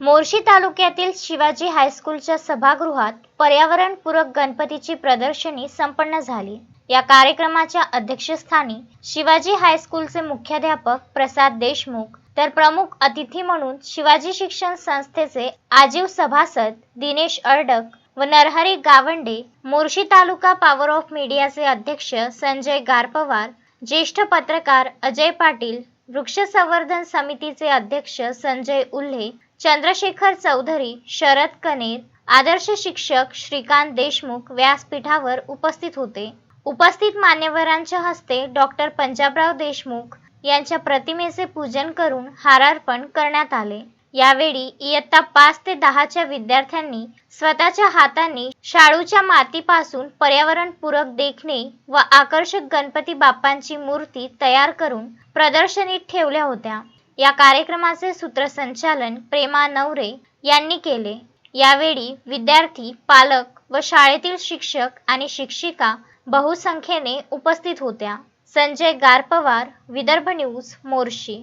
मोर्शी तालुक्यातील शिवाजी हायस्कूलच्या सभागृहात पर्यावरणपूरक गणपतीची प्रदर्शनी संपन्न झाली. या कार्यक्रमाच्या अध्यक्षस्थानी शिवाजी हायस्कूलचे मुख्याध्यापक प्रसाद देशमुख तर प्रमुख अतिथी म्हणून शिवाजी शिक्षण संस्थेचे आजीव सभासद दिनेश अर्डक व नरहरी गावंडे मोर्शी तालुका पॉवर ऑफ मीडियाचे अध्यक्ष संजय गारपवार ज्येष्ठ पत्रकार अजय पाटील वृक्ष संवर्धन समितीचे अध्यक्ष संजय उल्हे चंद्रशेखर चौधरी शरद कनेर आदर्श शिक्षक श्रीकांत देशमुख व्यासपीठावर उपस्थित होते. उपस्थित मान्यवरांच्या हस्ते डॉक्टर पंजाबराव देशमुख यांच्या प्रतिमेचे पूजन करून हारार्पण करण्यात आले. यावेळी इयत्ता पाच ते दहाच्या विद्यार्थ्यांनी स्वतःच्या हातांनी शाडूच्या मातीपासून पर्यावरणपूरक देखणे व आकर्षक गणपती बाप्पांची मूर्ती तयार करून प्रदर्शनीत ठेवल्या होत्या. या कार्यक्रमाचे सूत्रसंचालन प्रेमा नवरे यांनी केले. यावेळी विद्यार्थी पालक व शाळेतील शिक्षक आणि शिक्षिका बहुसंख्येने उपस्थित होत्या. संजय गारपवार विदर्भ न्यूज मोर्शी.